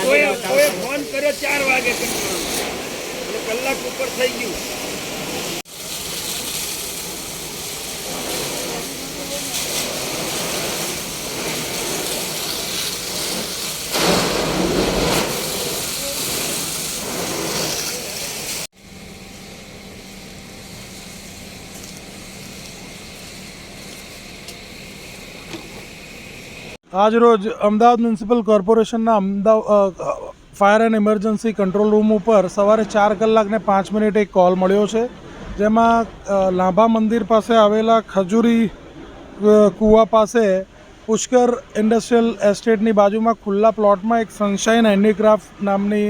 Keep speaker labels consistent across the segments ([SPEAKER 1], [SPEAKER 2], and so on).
[SPEAKER 1] કોઈ ફોન કર્યો ચાર વાગે. કલાક ઉપર થઈ ગયું
[SPEAKER 2] આજ રોજ અમદાવાદ મ્યુનિસિપલ કોર્પોરેશનના Ahmedabad fire and emergency control room ઉપર સવારે ચાર કલાકને પાંચ મિનિટે એક કોલ મળ્યો છે, જેમાં લાંભા મંદિર પાસે આવેલા ખજૂરી કૂવા પાસે પુષ્કર ઇન્ડસ્ટ્રીયલ એસ્ટેટની બાજુમાં ખુલ્લા પ્લોટમાં એક સનશાઇન હેન્ડીક્રાફ્ટ નામની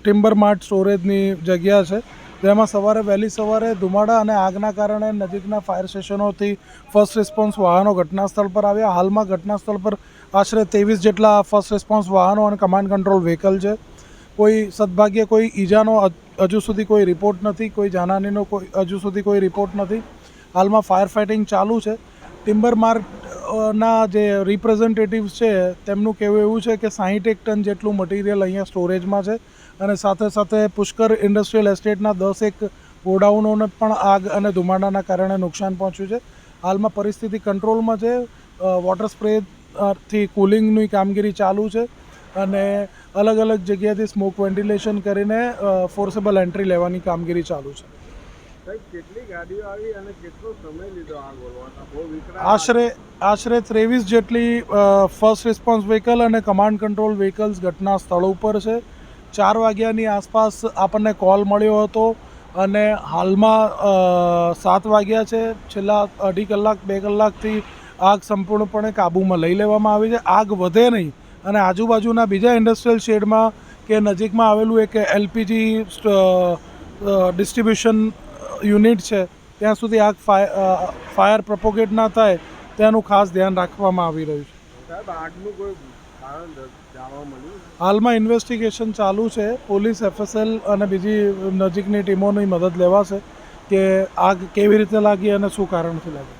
[SPEAKER 2] ટિમ્બર માર્ટ સ્ટોરેજની જગ્યા છે. જેમાં સવારે વહેલી સવારે ધુમાડા અને આગના કારણે નજીકના ફાયર સ્ટેશનોથી ફર્સ્ટ રિસ્પોન્સ વાહનો ઘટનાસ્થળ પર આવ્યા. હાલમાં ઘટનાસ્થળ પર આશરે ત્રેવીસ જેટલા ફર્સ્ટ રિસ્પોન્સ વાહનો અને કમાન્ડ કંટ્રોલ વ્હીકલ છે. કોઈ સદભાગ્યે કોઈ ઈજાનો હજુ સુધી કોઈ રિપોર્ટ નથી, કોઈ જાનહાનીનો કોઈ, હજુ સુધી કોઈ રિપોર્ટ નથી. હાલમાં ફાયર ફાઇટિંગ ચાલુ છે. ટિમ્બર માર્ટ ના જે રિપ્રેઝેન્ટેટિવ્સ છે, તેમનું કહેવું એવું છે કે સાહીઠેક ટન જેટલું મટીરિયલ અહીંયા સ્ટોરેજમાં છે અને સાથે સાથે પુષ્કર ઇન્ડસ્ટ્રીયલ એસ્ટેટના દસ એક ગોડાઉનોને પણ આગ અને ધુમાડાના કારણે નુકસાન પહોંચ્યું છે. હાલમાં પરિસ્થિતિ કંટ્રોલમાં છે. વોટર સ્પ્રેથી કુલિંગની કામગીરી ચાલુ છે અને અલગ અલગ જગ્યાએથી સ્મોક વેન્ટિલેશન કરીને ફોર્સેબલ એન્ટ્રી લેવાની કામગીરી ચાલુ છે. આશરે આશરે ત્રેવીસ જેટલી ફર્સ્ટ રિસ્પોન્સ વ્હીકલ અને કમાન્ડ કંટ્રોલ વ્હીકલ્સ ઘટના સ્થળ ઉપર છે. ચાર વાગ્યાની આસપાસ આપણને કોલ મળ્યો હતો અને હાલમાં સાત વાગ્યા છે. છેલ્લા અઢી કલાક બે કલાકથી આગ સંપૂર્ણપણે કાબૂમાં લઈ લેવામાં આવી છે. આગ વધે નહીં અને આજુબાજુના બીજા ઇન્ડસ્ટ્રીયલ શેડમાં કે નજીકમાં આવેલું એક એલપીજી ડિસ્ટ્રીબ્યુશન યુનિટ છે ત્યાં સુધી આગ ફાયર ફાયર પ્રપોગેટ ના થાય તેનું ખાસ ધ્યાન રાખવામાં આવી રહ્યું છે. હાલમાં ઇન્વેસ્ટિગેશન ચાલુ છે પોલીસ એફએસએલ અને બીજી નજીકની ટીમોની મદદ લેવાશે કે આગ કેવી રીતે લાગી અને શું કારણથી લાગી?